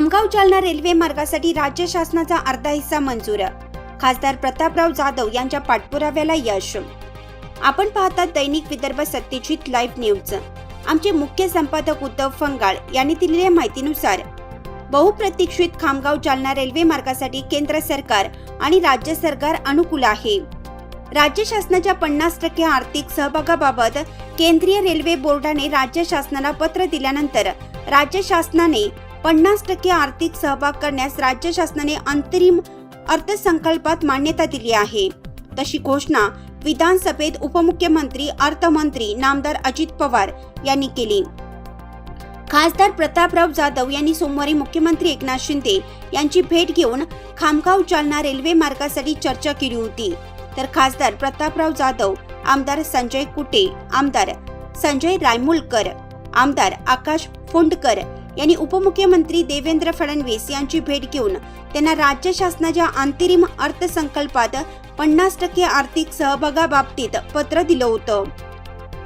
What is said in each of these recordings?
Khamgaon Jalna railway मार्गासाठी राज्य शासनाचा अर्धा हिस्सा मंजूर. खासदार प्रतापराव जाधव यांच्या पाठपुराव्याला यश. आपण पाहतात दैनिक विदर्भ सत्यजित लाईव्ह न्यूज. आमचे मुख्य संपादक उद्धव फंगाळ यांनी दिलेल्या माहितीनुसार बहुप्रतीक्षित खामगाव जालना रेल्वे मार्गासाठी केंद्र सरकार आणि राज्य सरकार अनुकूल आहे. राज्य शासनाच्या पन्नास टक्के आर्थिक सहभागाबाबत केंद्रीय रेल्वे बोर्डाने राज्य शासनाला पत्र दिल्यानंतर राज्य शासनाने पन्नास टक्के आर्थिक सहभाग करण्यास राज्य शासनाने अंतरिम अर्थसंकल्पात मान्यता दिली आहे. तशी घोषणा विधानसभेत उपमुख्यमंत्री अर्थमंत्री नामदार अजित पवार यांनी केली. खासदार प्रतापराव जाधव यांनी सोमवारी मुख्यमंत्री एकनाथ शिंदे यांची भेट घेऊन खामगाव जालना रेल्वे मार्गासाठी चर्चा केली होती. तर खासदार प्रतापराव जाधव आमदार संजय कुटे आमदार संजय रायमुलकर आमदार आकाश फोंडकर यांनी उपमुख्यमंत्री देवेंद्र फडणवीस यांची भेट घेऊन त्यांना राज्य शासनाच्या अंतरिम अर्थसंकल्पात पन्नास टक्के आर्थिक सहभागाबाबतीत पत्र दिलं होतं.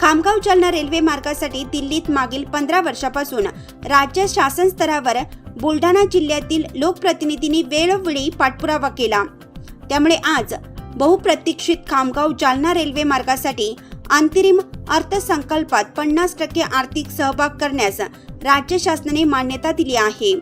खामगाव जालना रेल्वे मार्गासाठी दिल्लीत मागील पंधरा वर्षापासून राज्य शासन स्तरावर बुलढाणा जिल्ह्यातील लोकप्रतिनिधींनी वेळोवेळी पाठपुरावा केला. त्यामुळे आज बहुप्रतीक्षित खामगाव जालना रेल्वे मार्गासाठी अंतरिम अर्थसंकल्पात पन्नास टक्के आर्थिक सहभाग करण्यास राज्य शासनाने मान्यता दिली आहे.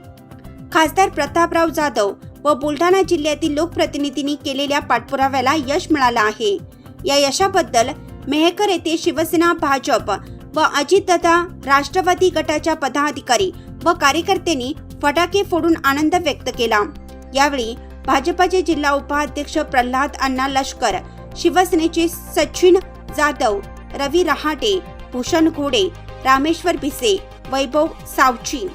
खासदार प्रतापराव जाधव व बुलढाणा जिल्ह्यातील लोकप्रतिनिधींनी केलेल्या पाठपुराव्याला यश मिळालं आहे. या यशाबद्दल मेहकर येथे शिवसेना भाजप व अजितदादा राष्ट्रवादी गटाच्या पदाधिकारी व कार्यकर्त्यांनी फटाके फोडून आनंद व्यक्त केला. यावेळी भाजपाचे जिल्हा उपाध्यक्ष प्रल्हाद अण्णा लष्कर शिवसेनेचे सचिन जाधव रवी रहाटे भूषण घोडे रामेश्वर भिसे वैभव सावची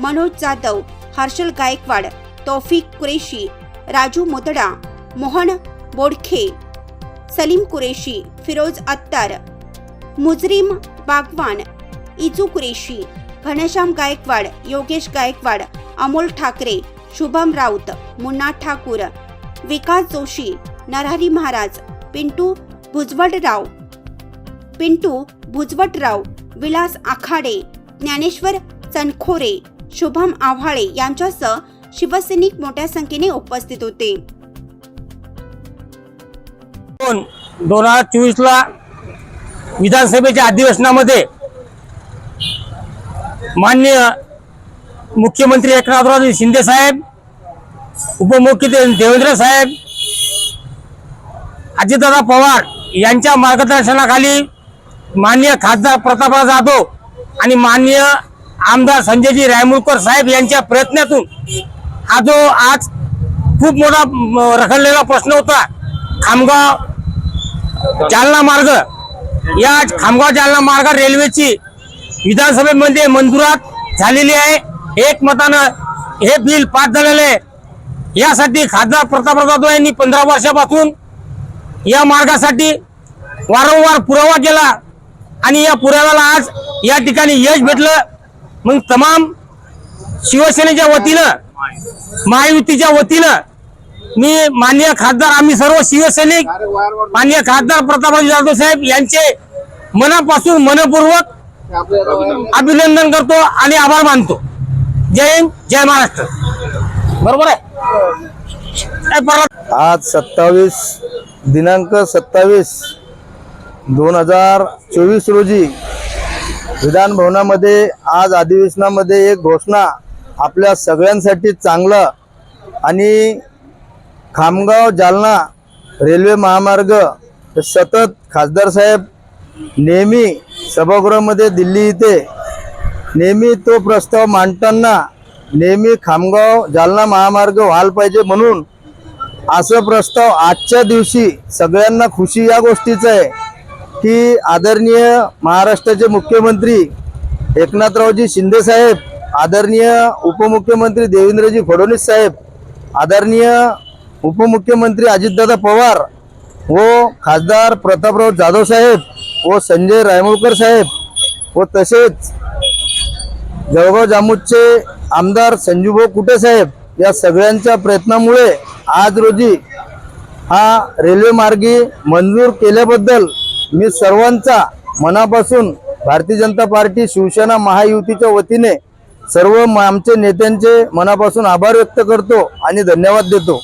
मनोज जाधव हर्षल गायकवाड तौफिक कुरेशी राजू मुदडा मोहन बोडखे सलीम कुरेशी फिरोज अत्तार मुजरीम बागवान इजू कुरेशी घनश्याम गायकवाड योगेश गायकवाड अमोल ठाकरे शुभम राऊत मुन्ना ठाकूर विकास जोशी नरहरी महाराज पिंटू भुजवटराव पिंटू भुजवटराव विलास आखाडे ज्ञानेश्वर चनखोरे शुभम आव्हाळे यांच्यासह शिवसैनिक मोठ्या संख्येने उपस्थित होते. दोन दोन हजार चोवीस ला विधानसभेच्या अधिवेशनामध्ये माननीय मुख्यमंत्री एकनाथराव शिंदे साहेब उपमुख्यमंत्री देवेंद्र साहेब अजितदादा पवार यांच्या मार्गदर्शनाखाली माननीय खासदार प्रतापराव जाधव आणि माननीय आमदार संजयजी रायमुळकर साहेब यांच्या प्रयत्नातून हा जो आज खूप मोठा रखडलेला प्रश्न होता खामगाव जालना मार्ग. या खामगाव जालना मार्ग रेल्वेची विधानसभेमध्ये मंजुरात झालेली आहे. एकमतानं हे बिल पास झालेलं आहे. यासाठी खासदार प्रतापराव जाधव यांनी पंधरा वर्षापासून या मार्गासाठी वारंवार पुरावा केला. आणि या पुराव्याला आज या ठिकाणी यश भेटलं. मग तमाम शिवसेनेच्या वतीनं महायुतीच्या वतीनं मी मान्य खासदार आम्ही सर्व शिवसैनिक मान्य खासदार प्रतापराव जाधव साहेब यांचे मनापासून मनपूर्वक अभिनंदन करतो आणि आभार मानतो. जय हिंद जय महाराष्ट्र. बरोबर आहे? काय परत आज सत्तावीस दिनांक सत्तावीस दोन हजार चोवीस रोजी विधान भवनामध्ये आज अधिवेशनामध्ये एक घोषणा आपल्या सगळ्यांसाठी चांगलं आणि खामगाव जालना रेल्वे महामार्ग सतत खासदार साहेब नेहमी सभागृहामध्ये दिल्ली इथे नेहमी तो प्रस्ताव मांडताना नेहमी खामगाव जालना महामार्ग व्हायला पाहिजे म्हणून असं प्रस्ताव आजच्या दिवशी सगळ्यांना खुशी या गोष्टीचं आहे. की आदरणीय महाराष्ट्राचे मुख्यमंत्री एकनाथरावजी शिंदे साहेब आदरणीय उपमुख्यमंत्री देवेंद्रजी फडणवीस साहेब आदरणीय उपमुख्यमंत्री अजितदादा पवार व खासदार प्रतापराव जाधव साहेब व संजय रायमोळकर साहेब व तसेच जळगाव जामोदचे आमदार संजूभाऊ कुटे साहेब या सगळ्यांच्या प्रयत्नामुळे आज रोजी हा रेल्वेमार्गी मंजूर केल्याबद्दल मी सर्वांचा मनापासून भारतीय जनता पार्टी शिवसेना महायुतीच्या वतीने सर्व आमचे नेत्यांचे मनापासून आभार व्यक्त करतो आणि धन्यवाद देतो.